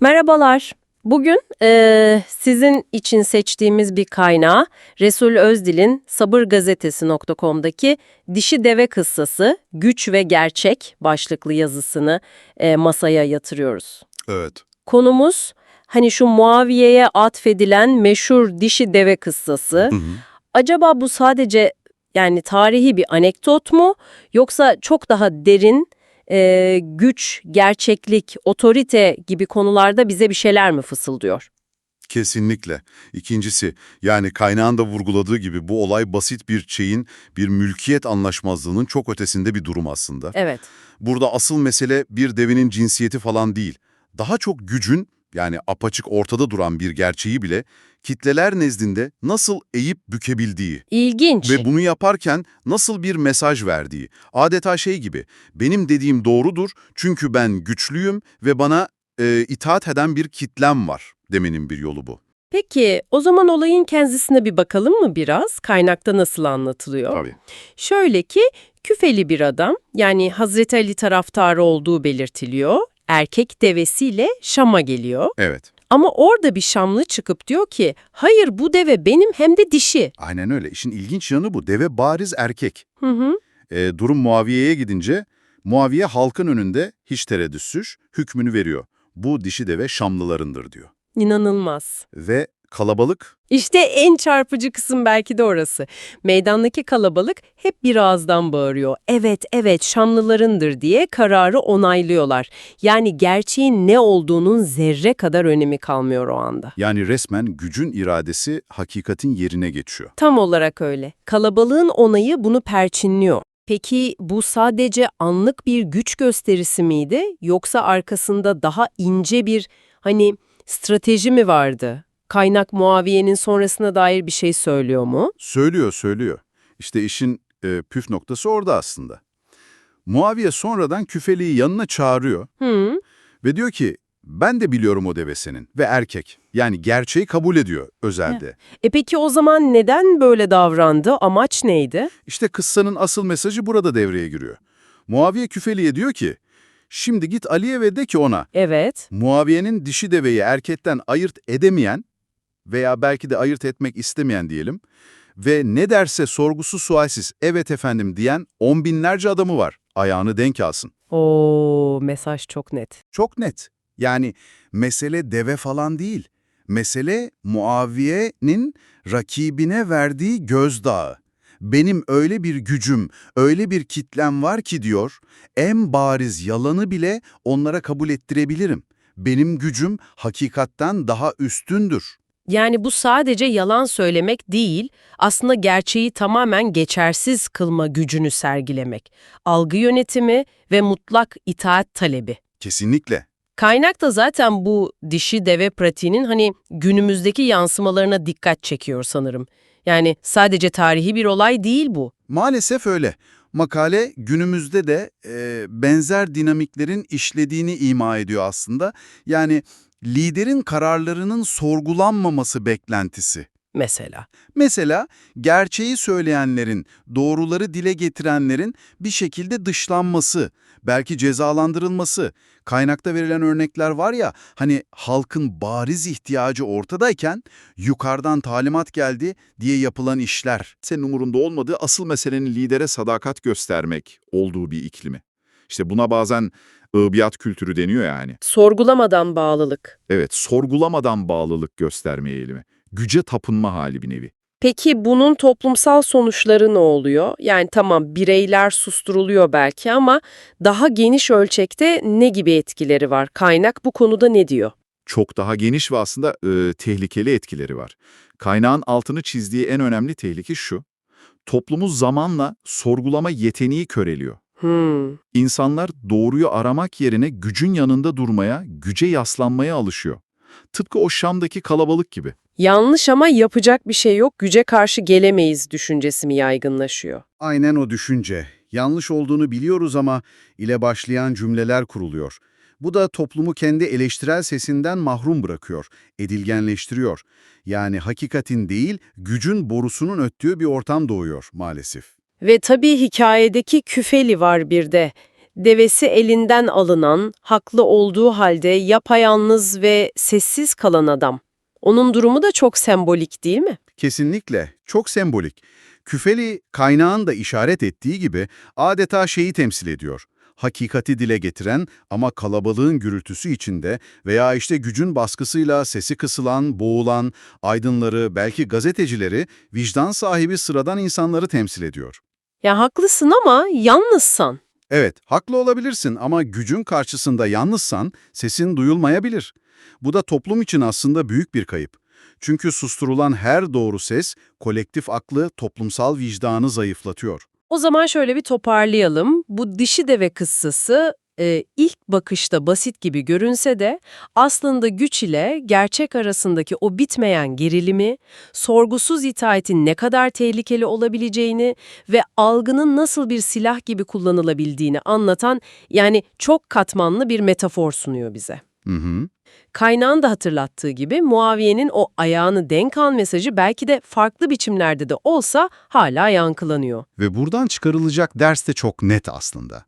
Merhabalar. Bugün eee, sizin için seçtiğimiz bir kaynağı Resul Özdil'in sabırgazetesi.com'daki Dişi Deve Kıssası Güç ve Gerçek başlıklı yazısını eee, masaya yatırıyoruz. Evet. Konumuz hani şu Muaviye'ye atfedilen meşhur Dişi Deve Kıssası. Hı hı. Acaba bu sadece yani tarihi bir anekdot mu yoksa çok daha derin e, güç, gerçeklik, otorite gibi konularda bize bir şeyler mi fısıldıyor? Kesinlikle. İkincisi, yani kaynağın da vurguladığı gibi bu olay basit bir şeyin, bir mülkiyet anlaşmazlığının çok ötesinde bir durum aslında. Evet. Burada asıl mesele bir devinin cinsiyeti falan değil. Daha çok gücün, yani apaçık ortada duran bir gerçeği bile kitleler nezdinde nasıl eğip bükebildiği İlginç. ve bunu yaparken nasıl bir mesaj verdiği. Adeta şey gibi, benim dediğim doğrudur çünkü ben güçlüyüm ve bana e, itaat eden bir kitlem var demenin bir yolu bu. Peki o zaman olayın kendisine bir bakalım mı biraz? Kaynakta nasıl anlatılıyor? Tabii. Şöyle ki küfeli bir adam yani Hazreti Ali taraftarı olduğu belirtiliyor. Erkek devesiyle Şam'a geliyor. Evet. Ama orada bir Şamlı çıkıp diyor ki hayır bu deve benim hem de dişi. Aynen öyle. İşin ilginç yanı bu. Deve bariz erkek. Hı hı. E, durum Muaviye'ye gidince Muaviye halkın önünde hiç tereddütsüz hükmünü veriyor. Bu dişi deve Şamlılarındır diyor. İnanılmaz. Ve kalabalık İşte en çarpıcı kısım belki de orası. Meydandaki kalabalık hep bir ağızdan bağırıyor. Evet, evet Şamlılarındır diye kararı onaylıyorlar. Yani gerçeğin ne olduğunun zerre kadar önemi kalmıyor o anda. yani resmen gücün iradesi hakikatin yerine geçiyor. Tam olarak öyle. Kalabalığın onayı bunu perçinliyor. Peki bu sadece anlık bir güç gösterisi miydi yoksa arkasında daha ince bir hani strateji mi vardı? Kaynak Muaviye'nin sonrasına dair bir şey söylüyor mu? Söylüyor, söylüyor. İşte işin e, püf noktası orada aslında. Muaviye sonradan küfeliği yanına çağırıyor Hı. ve diyor ki ben de biliyorum o deve senin ve erkek. Yani gerçeği kabul ediyor özelde. E peki o zaman neden böyle davrandı? Amaç neydi? İşte kıssanın asıl mesajı burada devreye giriyor. Muaviye küfeliye diyor ki, şimdi git Ali'ye ve de ki ona, Evet. Muaviye'nin dişi deveyi erkekten ayırt edemeyen veya belki de ayırt etmek istemeyen diyelim ve ne derse sorgusu sualsiz evet efendim diyen on binlerce adamı var. Ayağını denk alsın. O mesaj çok net. Çok net. Yani mesele deve falan değil. Mesele Muaviye'nin rakibine verdiği gözdağı. Benim öyle bir gücüm, öyle bir kitlem var ki diyor, en bariz yalanı bile onlara kabul ettirebilirim. Benim gücüm hakikatten daha üstündür. Yani bu sadece yalan söylemek değil, aslında gerçeği tamamen geçersiz kılma gücünü sergilemek. Algı yönetimi ve mutlak itaat talebi. Kesinlikle. Kaynak da zaten bu dişi deve pratiğinin hani günümüzdeki yansımalarına dikkat çekiyor sanırım. Yani sadece tarihi bir olay değil bu. Maalesef öyle. Makale günümüzde de e, benzer dinamiklerin işlediğini ima ediyor aslında. Yani liderin kararlarının sorgulanmaması beklentisi. Mesela. Mesela gerçeği söyleyenlerin, doğruları dile getirenlerin bir şekilde dışlanması, belki cezalandırılması. Kaynakta verilen örnekler var ya, hani halkın bariz ihtiyacı ortadayken yukarıdan talimat geldi diye yapılan işler. Senin umurunda olmadığı asıl meselenin lidere sadakat göstermek olduğu bir iklimi. İşte buna bazen ıbiyat kültürü deniyor yani. Sorgulamadan bağlılık. Evet, sorgulamadan bağlılık gösterme eğilimi. Güce tapınma hali bir nevi. Peki bunun toplumsal sonuçları ne oluyor? Yani tamam bireyler susturuluyor belki ama daha geniş ölçekte ne gibi etkileri var? Kaynak bu konuda ne diyor? çok daha geniş ve aslında e, tehlikeli etkileri var. Kaynağın altını çizdiği en önemli tehlike şu. Toplumu zamanla sorgulama yeteneği köreliyor. Hmm. İnsanlar doğruyu aramak yerine gücün yanında durmaya, güce yaslanmaya alışıyor. Tıpkı o Şam'daki kalabalık gibi. Yanlış ama yapacak bir şey yok, güce karşı gelemeyiz düşüncesi mi yaygınlaşıyor? Aynen o düşünce. Yanlış olduğunu biliyoruz ama ile başlayan cümleler kuruluyor. Bu da toplumu kendi eleştirel sesinden mahrum bırakıyor, edilgenleştiriyor. Yani hakikatin değil, gücün borusunun öttüğü bir ortam doğuyor maalesef. Ve tabii hikayedeki küfeli var bir de. devesi elinden alınan, haklı olduğu halde yapayalnız ve sessiz kalan adam. Onun durumu da çok sembolik değil mi? Kesinlikle. Çok sembolik. Küfeli kaynağın da işaret ettiği gibi adeta şeyi temsil ediyor. Hakikati dile getiren ama kalabalığın gürültüsü içinde veya işte gücün baskısıyla sesi kısılan, boğulan, aydınları, belki gazetecileri, vicdan sahibi sıradan insanları temsil ediyor. Ya haklısın ama yalnızsan. Evet, haklı olabilirsin ama gücün karşısında yalnızsan sesin duyulmayabilir. Bu da toplum için aslında büyük bir kayıp. Çünkü susturulan her doğru ses kolektif aklı, toplumsal vicdanı zayıflatıyor. O zaman şöyle bir toparlayalım. Bu dişi deve kıssası e, ilk bakışta basit gibi görünse de aslında güç ile gerçek arasındaki o bitmeyen gerilimi, sorgusuz itaatin ne kadar tehlikeli olabileceğini ve algının nasıl bir silah gibi kullanılabildiğini anlatan yani çok katmanlı bir metafor sunuyor bize. Hı hı. Kaynağın da hatırlattığı gibi Muaviye'nin o ayağını denk al mesajı belki de farklı biçimlerde de olsa hala yankılanıyor. Ve buradan çıkarılacak ders de çok net aslında.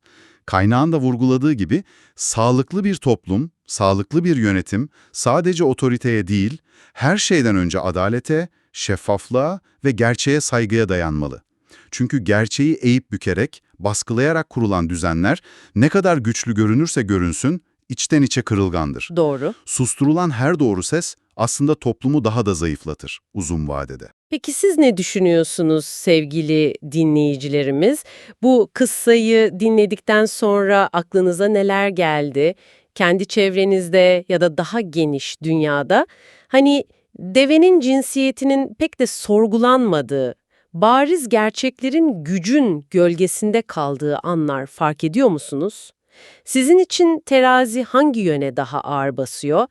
Kaynağın da vurguladığı gibi sağlıklı bir toplum, sağlıklı bir yönetim sadece otoriteye değil, her şeyden önce adalete, şeffaflığa ve gerçeğe saygıya dayanmalı. Çünkü gerçeği eğip bükerek, baskılayarak kurulan düzenler ne kadar güçlü görünürse görünsün, içten içe kırılgandır. Doğru. Susturulan her doğru ses aslında toplumu daha da zayıflatır uzun vadede. Peki siz ne düşünüyorsunuz sevgili dinleyicilerimiz? Bu kıssayı dinledikten sonra aklınıza neler geldi? Kendi çevrenizde ya da daha geniş dünyada hani devenin cinsiyetinin pek de sorgulanmadığı, bariz gerçeklerin gücün gölgesinde kaldığı anlar fark ediyor musunuz? Sizin için terazi hangi yöne daha ağır basıyor?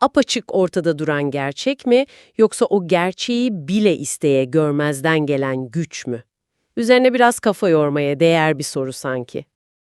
Apaçık ortada duran gerçek mi yoksa o gerçeği bile isteye görmezden gelen güç mü? Üzerine biraz kafa yormaya değer bir soru sanki.